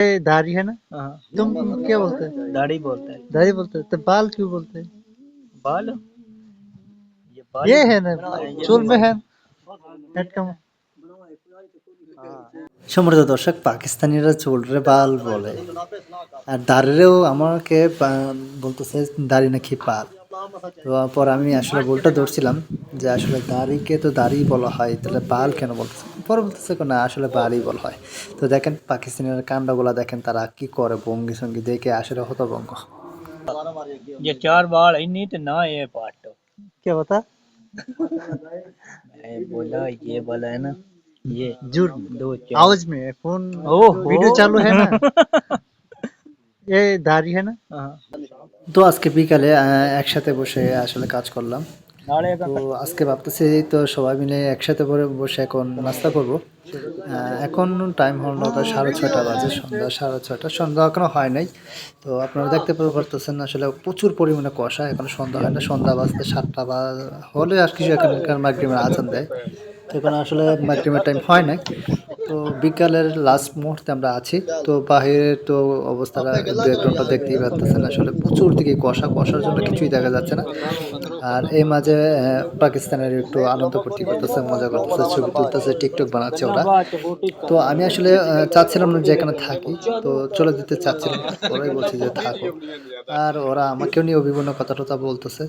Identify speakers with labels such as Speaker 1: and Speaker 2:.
Speaker 1: ये दाढ़ी है ना
Speaker 2: हाँ
Speaker 1: तुम क्या बोलते हैं
Speaker 2: दाढ़ी बोलता है
Speaker 1: दाढ़ी बोलते हैं तो बाल क्यों बोलते हैं
Speaker 2: बाल ये बाल
Speaker 1: ये है ना चूल में है हेड का
Speaker 3: সম্মানিত দর্শক পাকিস্তানিরা চুলরে বাল বলে আর দাঁড়িয়েও আমাকে বা- বলতেছে দাড়ি নাকি পাল তো পর আমি আসলে ভুলটা ধরছিলাম যে আসলে দাড়িকে তো দাড়ি বলা হয় তাহলে বাল কেন বলতেছে পরে বলতেছে না আসলে বালই বলা হয় তো দেখেন পাকিস্তানিরা কাণ্ডগুলা দেখেন তারা কি করে ভঙ্গি সঙ্গি দেখে আসলে হতভঙ্গ
Speaker 2: ये चार बाल है नहीं तो ना ये पार्ट
Speaker 1: क्या बता
Speaker 2: मैं बोला ये वाला है ना ये
Speaker 1: जुड़
Speaker 2: दो चार
Speaker 1: आवाज में है, फोन
Speaker 2: ओहो।
Speaker 1: वीडियो चालू है ना ये दाढ़ी है ना
Speaker 2: हाँ
Speaker 3: তো আজকে বিকালে একসাথে বসে আসলে কাজ করলাম। তো আজকে ভাবতেছি তো সবাই মিলে একসাথে পরে বসে এখন নাস্তা করব। এখন টাইম হল নটা সাড়ে ছটা বাজে সন্ধ্যা সাড়ে ছটা সন্ধ্যা এখনও হয় নাই। তো আপনারা দেখতে পারতেছেন আসলে প্রচুর পরিমাণে কষা এখন সন্ধ্যা হয় না সন্ধ্যা বাজতে সাতটা বা হলে আর কিছু এখানকার মাগরিমের আচান দেয়। তো এখন আসলে মাগরিমের টাইম হয় নাই। তো বিকালের লাস্ট মুহূর্তে আমরা আছি। তো বাহিরে তো অবস্থাটা ঘণ্টা দেখতেই পারতেছেন। আসলে প্রচুর দিকে কষা কষার জন্য কিছুই দেখা যাচ্ছে না। আর এই মাঝে পাকিস্তানের একটু আনন্দ ফুর্তি করতেছে, মজা করতেছে, ছবি তুলতেছে টিকটক বানাচ্ছে ওরা। তো আমি আসলে চাচ্ছিলাম না যে এখানে থাকি। তো চলে যেতে চাচ্ছিলাম। ওরাই বলছে যে থাকো। আর ওরা আমাকেও নিয়ে বিভিন্ন কথা টথা বলতেছে